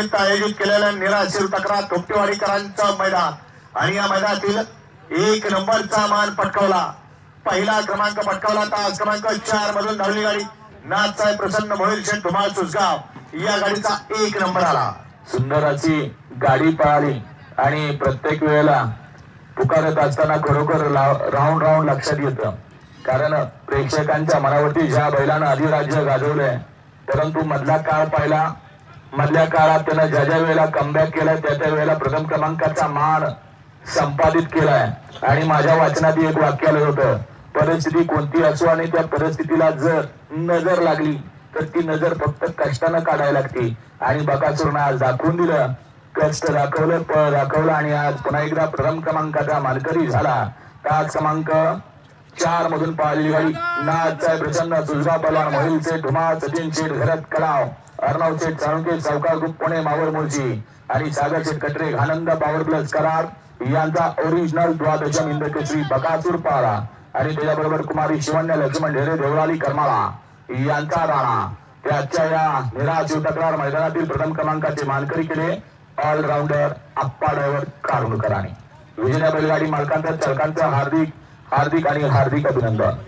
निमित्त आयोजित केलेल्या निराशीर तक्रार थोपटेवाडीकरांचं मैदान. आणि या मैदानातील एक नंबरचा मान पटकावला. पहिला क्रमांक पटकावला तास क्रमांक चार मधून धावली गाडी नाथसाहेब प्रसन्न मोहिल शेठ धुमाळ सुसगाव या गाडीचा एक नंबर आला. सुंदर अशी गाडी पळाली. आणि प्रत्येक वेळेला पुकारत असताना खरोखर राऊंड राऊंड लक्षात येतं. कारण प्रेक्षकांच्या मनावरती ज्या बैलानं अधिराज्य गाजवलंय परंतु मधला काळ पाहिला मधल्या काळात त्यानं ज्या ज्या वेळेला कमबॅक केलाय त्या त्या वेळेला प्रथम क्रमांकाचा मान संपादित केलाय. आणि माझ्या वाचनात एक वाक्य आलं होतं परिस्थिती कोणती असो आणि त्या परिस्थितीला जर नजर लागली तर ती नजर फक्त कष्टानं काढायला लागते. आणि बकासूरनं आज दाखवून दिलं. कष्ट दाखवलं पळ दाखवलं आणि आज पुन्हा एकदा प्रथम क्रमांकाचा मानकरी झाला. तास क्रमांक चार मधून पाळली गाडी नाथ साहेब प्रसन्न सुजगा पलवान मोहिल शेठ धुमाळ सचिन शेठ घरत कलाव. अर्णवचे चाळुंके चौका ग्रुप पुणे मावळ मुळशी आणि सागरचे कटरे आनंद पॉवर प्लस करार. यांचा ओरिजिनल द्वादशम इंद केसरी बकासूर पारा आणि त्याच्याबरोबर कुमारी शिवण्य लक्ष्मण ढेरे देवळाली करमाळा. यांचा राणा. त्याच्या या निराशीव तक्रार मैदानातील प्रथम क्रमांकाचे मानकरी केले. ऑलराऊंडर आप्पा ड्रायव्हर कारुणकरांनी विजया बैलगाडी मालकांचा चालकांचं हार्दिक हार्दिक आणि हार्दिक अभिनंदन.